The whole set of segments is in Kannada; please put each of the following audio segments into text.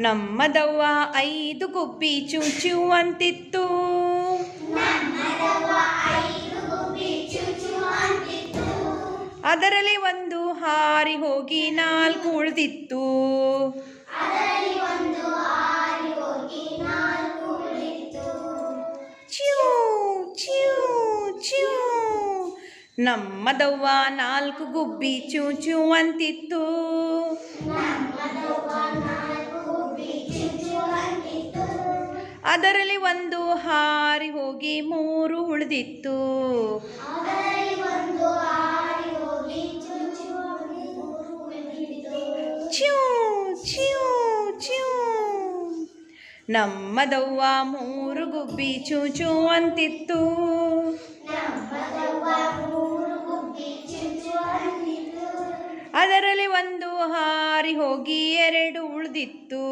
ನಮ್ಮದವ್ವ ಐದು ಗುಬ್ಬಿ ಚೂಚು ಅಂತಿತ್ತು ಅದರಲ್ಲಿ ಒಂದು ಹಾರಿ ಹೋಗಿ ನಾಲ್ಕು ಉಳಿದಿತ್ತು. ನಮ್ಮದವ್ವ ನಾಲ್ಕು ಗುಬ್ಬಿ ಚೂಚು ಅಂತಿತ್ತು ಅದರಲ್ಲಿ ಒಂದು ಹಾರಿ ಹೋಗಿ ಮೂರು ಉಳಿದಿತ್ತು. ಚ್ಯೂ ಚ್ಯೂ ಚ್ಯೂ. ನಮ್ಮದವ್ವ ಮೂರು ಗುಬ್ಬಿ ಚೂಚು ಅಂತಿತ್ತು. ಅದರಲ್ಲಿ ಒಂದು ಹಾರಿ ಹೋಗಿ ಎರಡು ಉಳಿದಿತ್ತು.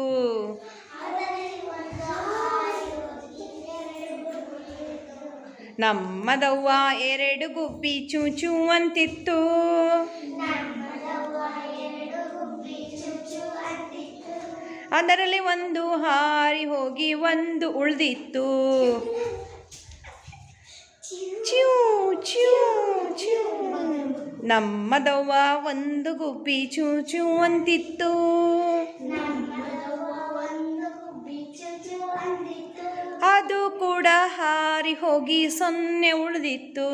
ನಮ್ಮದವ್ವ ಎರಡು ಗುಬ್ಬಿ ಚೂಚು ಅಂತಿತ್ತು ಅದರಲ್ಲಿ ಒಂದು ಹಾರಿ ಹೋಗಿ ಒಂದು ಉಳಿದಿತ್ತು. ನಮ್ಮದವ್ವ ಒಂದು ಗುಬ್ಬಿ ಚೂಚು ಅಂತಿತ್ತು ಅದು ಕೂಡ ಹಾರಿ ಹೋಗಿ ಸೊನ್ನೆ ಉಳಿದಿತ್ತು.